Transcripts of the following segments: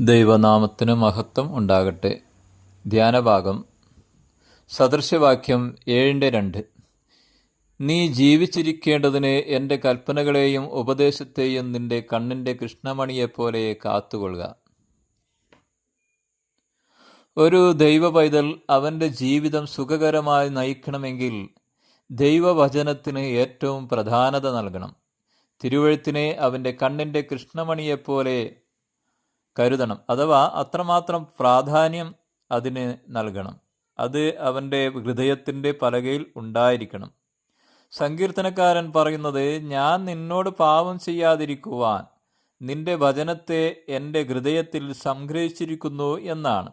ദൈവനാമത്തിന് മഹത്വം ഉണ്ടാകട്ടെ. ധ്യാനഭാഗം. സദൃശവാക്യം ഏഴിന്റെ രണ്ട്. നീ ജീവിച്ചിരിക്കേണ്ടതിന് എന്റെ കൽപ്പനകളെയും ഉപദേശത്തെയും നിന്റെ കണ്ണിന്റെ കൃഷ്ണമണിയെപ്പോലെ കാത്തുകൊള്ളുക. ഒരു ദൈവ പൈതൽ അവന്റെ ജീവിതം സുഖകരമായി നയിക്കണമെങ്കിൽ ദൈവവചനത്തിന് ഏറ്റവും പ്രധാനത നൽകണം. തിരുവഴുത്തിനെ അവന്റെ കണ്ണിന്റെ കൃഷ്ണമണിയെപ്പോലെ കരുതണം. അഥവാ അത്രമാത്രം പ്രാധാന്യം അതിന് നൽകണം. അത് അവന്റെ ഹൃദയത്തിന്റെ പലകയിൽ ഉണ്ടായിരിക്കണം. സങ്കീർത്തനക്കാരൻ പറയുന്നത് ഞാൻ നിന്നോട് പാപം ചെയ്യാതിരിക്കുവാൻ നിന്റെ വചനത്തെ എന്റെ ഹൃദയത്തിൽ സംഗ്രഹിച്ചിരിക്കുന്നു എന്നാണ്.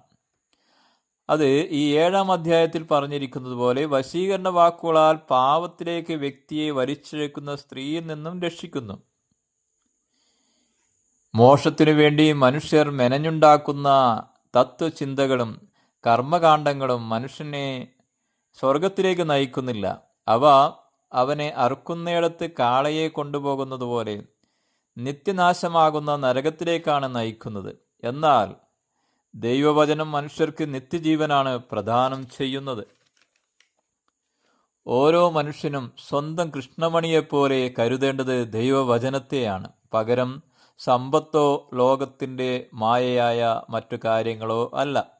അത് ഈ ഏഴാം അധ്യായത്തിൽ പറഞ്ഞിരിക്കുന്നത് പോലെ വശീകരണ വാക്കുകളാൽ പാവത്തിലേക്ക് വ്യക്തിയെ വലിച്ചിഴക്കുന്ന സ്ത്രീയിൽ നിന്നും രക്ഷിക്കുന്നു. മോക്ഷത്തിനു വേണ്ടി മനുഷ്യർ മെനഞ്ഞുണ്ടാക്കുന്ന തത്വചിന്തകളും കർമ്മകാണ്ഡങ്ങളും മനുഷ്യനെ സ്വർഗത്തിലേക്ക് നയിക്കുന്നില്ല. അവ അവനെ അറുക്കുന്നിടത്ത് കാളയെ കൊണ്ടുപോകുന്നത് പോലെ നിത്യനാശമാകുന്ന നരകത്തിലേക്കാണ് നയിക്കുന്നത്. എന്നാൽ ദൈവവചനം മനുഷ്യർക്ക് നിത്യജീവനാണ് പ്രദാനം ചെയ്യുന്നത്. ഓരോ മനുഷ്യനും സ്വന്തം കൃഷ്ണമണിയെപ്പോലെ കരുതേണ്ടത് ദൈവവചനത്തെയാണ്. പകരം സമ്പത്തോ ലോകത്തിന്റെ മായയായ മറ്റു കാര്യങ്ങളോ അല്ല.